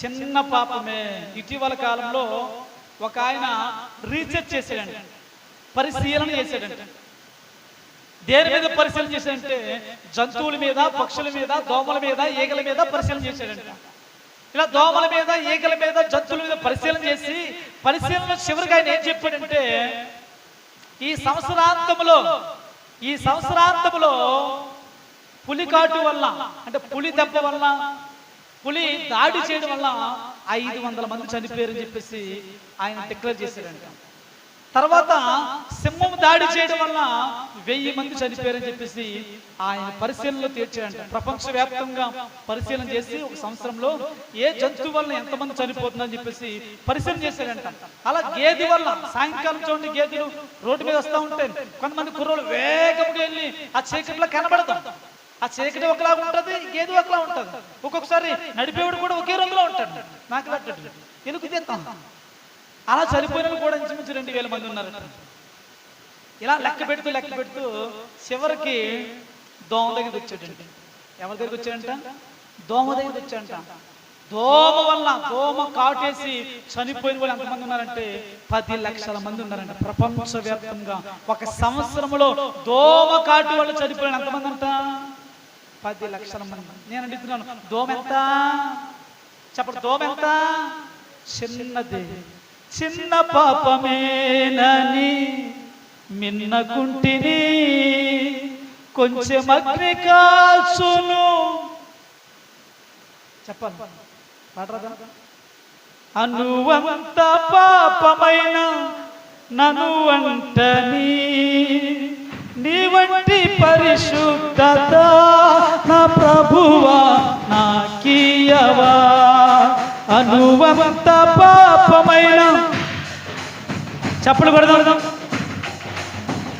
చిన్న పాపమే. ఇటీవల కాలంలో ఒక ఆయన రీసెర్చ్ చేశాడంట. పరిశీలన చేశాడంట. దేని మీద పరిశీలన చేశాడంటే జంతువుల మీద పక్షుల మీద దోమల మీద ఈగల మీద పరిశీలన చేశాడంట. ఇలా దోమల మీద ఈగల మీద జంతువుల మీద పరిశీలన చేసి పరిశీలన చివరిగా ఆయన ఏం చెప్పాడంటే ఈ సంవత్సరాంతములో ఈ సంవత్సరాంతములో పులికాటు వల్ల అంటే పులి దెబ్బ వల్ల పులి దాడి చేయడం వల్ల ఐదు వందల మంది చనిపోయారని చెప్పేసి ఆయన డిక్లేర్ చేశాడంట తర్వాత సింహం దాడి చేయడం వల్ల వెయ్యి మంది చనిపోయారని చెప్పేసి ఆయన పరిశీలనలో తీర్చాడంట. ప్రపంచవ్యాప్తంగా పరిశీలన చేసి ఒక సంవత్సరంలో ఏ జంతువు వల్ల ఎంతమంది చనిపోతుందని చెప్పేసి పరిశీలన చేశాడంట అలా గేదె వల్ల సాయంకాలం చూడండి గేదెలు రోడ్డు మీద వస్తూ ఉంటాయి. కొంతమంది కుర్రోలు వేగంగా వెళ్ళి ఆ చీకట్లో కనబడతాం. ఆ చీకటి ఒకలా ఉంటుంది గేదె ఒకలా ఉంటుంది. ఒక్కొక్కసారి నడిపేవాడు కూడా ఒకే రంగులో ఉంటాడు. నాకు పట్టడు ఎందుకు తీస్తాం అలా చనిపోయిన కూడా ఇంచుమించు రెండు వేల మంది ఉన్నారు. ఇలా లెక్క పెడుతూ లెక్క పెడుతూ చివరికి దోమ దగ్గరికి వచ్చాడండి. ఎవరి దగ్గరికి వచ్చాడంట? దోమ దగ్గరికి వచ్చాడంట. దోమ వల్ల దోమ కాటేసి చనిపోయిన వాళ్ళు ఎంతమంది ఉన్నారంటే పది లక్షల మంది ఉన్నారంట ప్రపంచవ్యాప్తంగా. ఒక సంవత్సరంలో దోమ కాటు వాళ్ళు చనిపోయిన ఎంతమంది అంట? పది లక్షల మంది. నేను అడుగుతున్నాను దోమ ఎంత చెప్పండి దోమ ఎంత చిన్నది. చిన్న పాపమేనని మిన్నకుంటిని కొంచెం అగ్ని కాల్చును చెప్పాలి పాడరాదా? అనువంత పాపమైన నను అంటని నీ వంటి పరిశుద్ధత అనువంత పాపమైన. చెప్పలు కొడదాం.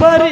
పరి